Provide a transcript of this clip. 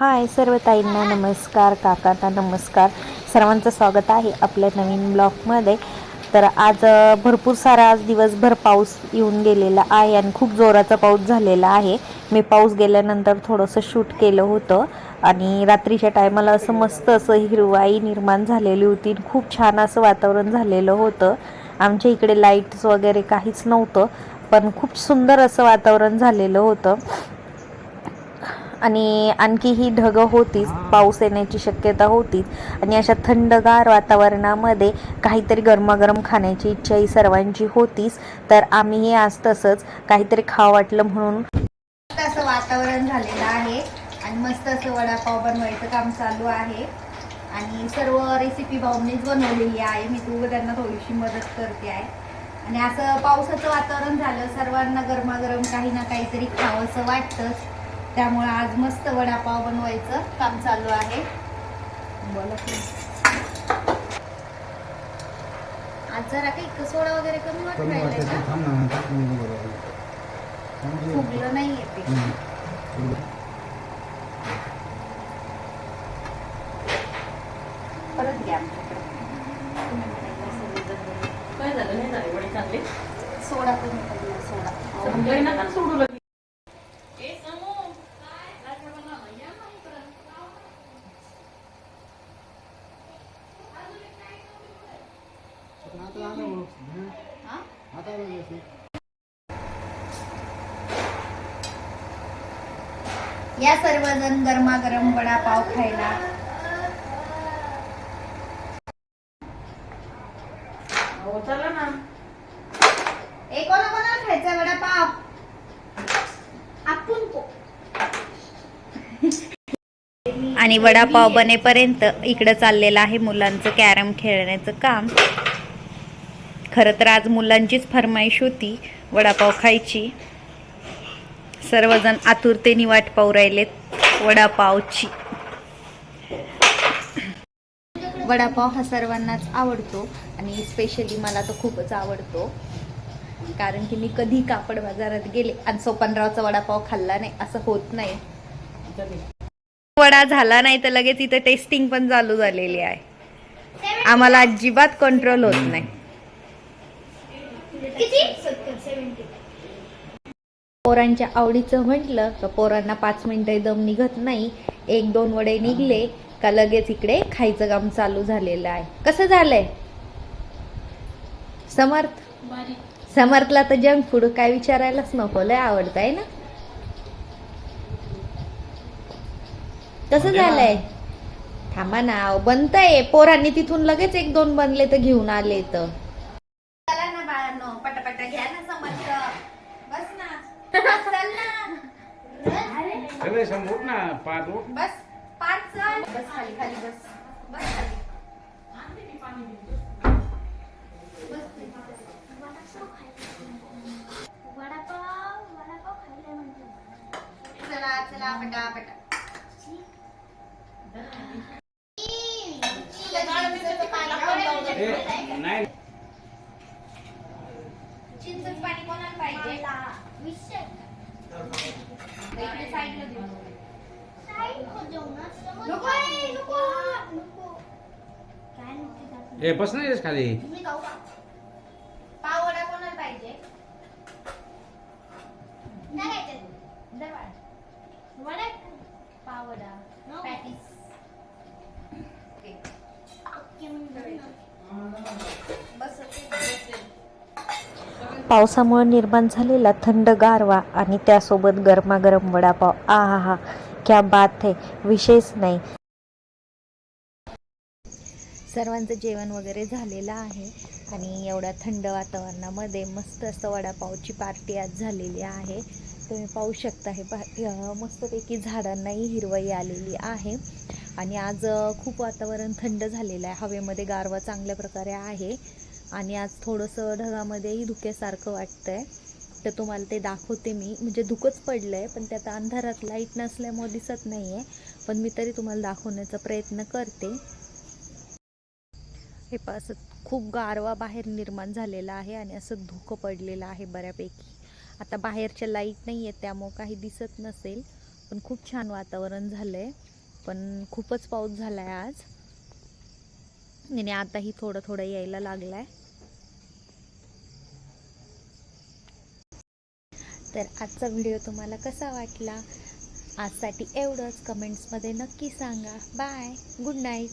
हाय सर्व ताईंना नमस्कार काकांना नमस्कार. सर्वांचं स्वागत आहे आपल्या नवीन ब्लॉगमध्ये. तर आज भरपूर सारा आज दिवसभर पाऊस येऊन गेलेला आहे आणि खूप जोराचा पाऊस झालेला आहे. मी पाऊस गेल्यानंतर थोडंसं शूट केलं होतं आणि रात्रीच्या टायमाला असं मस्त असं हिरवाई निर्माण झालेली होती. खूप छान असं वातावरण झालेलं होतं. आमच्या इकडे लाईट्स वगैरे काहीच नव्हतं पण खूप सुंदर असं वातावरण झालेलं होतं. आणि आणखी ही ढगं होतीच पाऊस येण्याची शक्यता होतीच आणि अशा थंडगार वातावरणामध्ये काहीतरी गरमागरम खाण्याची इच्छा ही सर्वांची होतीच तर आम्हीही आज तसंच काहीतरी खावं वाटलं म्हणून असं वातावरण झालेलं आहे. आणि मस्त असं वडापाव बनवायचं काम चालू आहे. आणि सर्व रेसिपी भाऊनीच बनवलेली आहे. मी तू त्यांना थोडीशी मदत करते आहे. आणि असं पावसाचं वातावरण झालं सर्वांना गरमागरम काही ना काहीतरी खावंसं वाटतंच. त्यामुळं आज मस्त वडापाव बनवायचं. काम चालू आहे. आज जरा काही सोडा वगैरे कमी वाटत कमी राहिलंय वाटायचं का? थांब ना टाकून नको बरं. म्हणजे- फुगलं नाही येते हम्म. परत घ्या. आमच्याकडे काय झालं? नाही झाले वडे चांगले. सोडा कमी सोडा. सोडू लगे आता आलं मग. हं. हा? आता आलं व्यवस्थित. या सर्वजण गरमागरम वडापाव खायला. हो चला ना. ए कोणा कोणाला खायचा वडापाव आपण को. आणि वडापाव बनेपर्यंत इकडं चाललेलं आहे मुलांचं कॅरम खेळण्याचं काम. खरं तर आज मुलांचीच फरमाईश होती वडापाव खायची. सर्वजण आतुरतेने वाट पाहू राहिलेत. वडापावची. वडापाव हा सर्वांनाच आवडतो आणि स्पेशली मला तर खूपच आवडतो. कारण की मी कधी कापड बाजारात गेले आणि सोपनरावचा वडापाव खाल्ला नाही असं होत नाही. वडा झाला नाही तर लगेच इथं टेस्टिंग पण चालू झालेली आहे. आम्हाला अजिबात कंट्रोल होत नाही. पोरांच्या आवडीचं म्हटलं तर पोरांना पाच मिनिटं दम निघत नाही. एक दोन वडे निघले का लगेच इकडे खायचं काम चालू झालेलं आहे. कसं झालंय? समर्थ? समर्थला तर जंक फूड काय विचारायलाच नको लय आवडत आहे ना? कसं झालंय? थांबा ना बनतंय. पोरांनी तिथून लगेच एक दोन बनले तर घेऊन आले तर चला ना बाळांनो पटापटा घ्या ना समर्थ बस ना बस चल सगळे समोर ना पाच उठ. बस पाच चल. बस खाली खाली बस. बस खाली. चला चला पटा पटा. ए, नाही. चिंचच पाणी कोणाला पाहिजे? ए बस नाही येस खाली. वडा कोणाला पाहिजे दर पावसामुळे निर्माण झालेला थंड गारवा आणि त्यासोबत गरमागरम वडापाव. आ हा हा क्या बात है. विशेष नाही. सर्वांचं जेवण वगैरे झालेलं आहे आणि एवढ्या थंड वातावरणामध्ये मस्त असं वडापावची पार्टी आज झालेली आहे. तुम्ही पाहू शकता हे पा मस्तपैकी झाडांनाही हिरवाई आलेली आहे आणि आज खूप वातावरण थंड झालेलं आहे. हवेमध्ये गारवा चांगल्या प्रकारे आहे. आणि आज थोडंसं ढगामध्येही धुक्यासारखं वाटतंय. तर तुम्हाला ते दाखवते मी. म्हणजे धुकंच पडलं आहे पण त्यात अंधारात लाइट नसल्यामुळे दिसत नाही आहे पण मी तरी तुम्हाला दाखवण्याचा प्रयत्न करते. हे पहा असं खूप गारवा बाहेर निर्माण झालेला आहे आणि असं धुकं पडलेलं आहे बऱ्यापैकी. आता बाहेरच्या लाइट नाही आहे त्यामुळं काही दिसत नसेल. पण खूप छान वातावरण झालं आहे पण खूपच पाऊस झाला आहे आज. आणि आताही थोडं थोडं यायला लागला आहे तर आजचा व्हिडिओ तुम्हाला कसा वाटला? आजसाठी एवढंच. कमेंट्समध्ये नक्की सांगा. बाय. Good night.